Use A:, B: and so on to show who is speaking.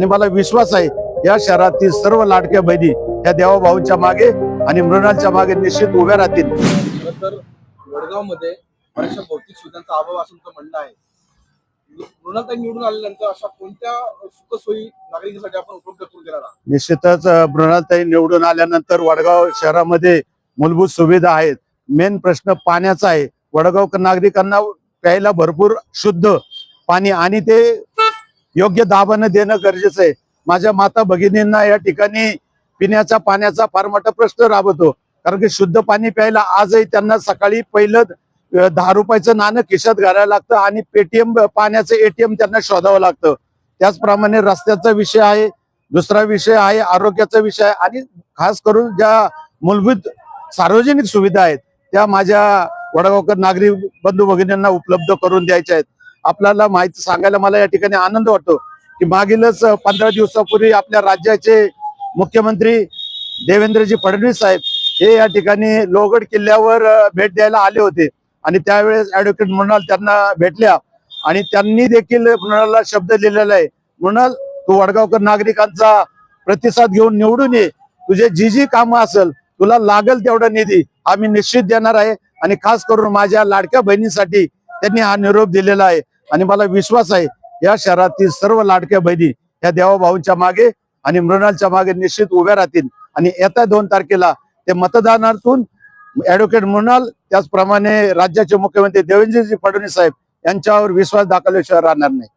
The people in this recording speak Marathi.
A: आणि मला विश्वास आहे या शहरातील सर्व लाडक्या बहिणी या देवाभाऊंच्या मागे आणि मृणालच्या मागे निश्चित उभ्या राहतील.
B: खरं तर वडगावमध्ये बऱ्याचशा भौतिक सुविधांचा अभाव असं तुमचं म्हणणं आहे. निवडून आल्यानंतर अशा कोणत्या सुखसोयी नागरिकांसाठी आपण उपलब्ध करून देणार
A: निश्चितच मृणालताई निवडून आल्यानंतर वडगाव शहरामध्ये मूलभूत सुविधा आहेत. मेन प्रश्न पाण्याचा आहे. वडगाव नागरिकांना प्यायला भरपूर शुद्ध पाणी आणि ते योग्य दाबानं देणं गरजेचं आहे. माझ्या माता भगिनींना या ठिकाणी पिण्याच्या पाण्याचा फार मोठा प्रश्न राबवतो. कारण की शुद्ध पाणी प्यायला आजही त्यांना सकाळी पहिलं दहा रुपयाचं नाणं खिशात घालायला लागतं आणि पेटीएम पाण्याचं एटीएम त्यांना शोधावं लागतं. त्याचप्रमाणे रस्त्याचा विषय आहे दुसरा विषय आहे आरोग्याचा विषय आहे आणि खास करून ज्या मूलभूत सार्वजनिक सुविधा आहेत त्या माझ्या वडगावकर नागरिक बंधू भगिनींना उपलब्ध करून द्यायच्या आहेत. आपल्याला माहिती सांगायला मला या ठिकाणी आनंद वाटतो की मागीलच पंधरा दिवसापूर्वी आपल्या राज्याचे मुख्यमंत्री देवेंद्रजी फडणवीस साहेब हे या ठिकाणी लोहगड किल्ल्यावर भेट द्यायला आले होते. आणि त्यावेळेस ऍडव्होकेट मृणाल त्यांना भेटल्या. आणि त्यांनी देखील मृणालला शब्द लिहिलेला आहे मृणाल तू वडगावकर नागरिकांचा प्रतिसाद घेऊन निवडून ये. तुझे जी जी कामं असेल तुला लागेल तेवढा निधी आम्ही निश्चित देणार आहे. आणि खास करून माझ्या लाडक्या बहिणीसाठी त्यांनी हा निरोप दिलेला आहे. आणि मला विश्वास आहे या शहरातील सर्व लाडक्या बहिणी या देवाभाऊंच्या मागे आणि मृणालच्या मागे निश्चित उभ्या राहतील. आणि येत्या दोन तारखेला ते मतदानातून ऍडव्होकेट मृणाल त्याचप्रमाणे राज्याचे मुख्यमंत्री देवेंद्रजी फडणवीस साहेब यांच्यावर विश्वास दाखवल्याशिवाय राहणार नाही.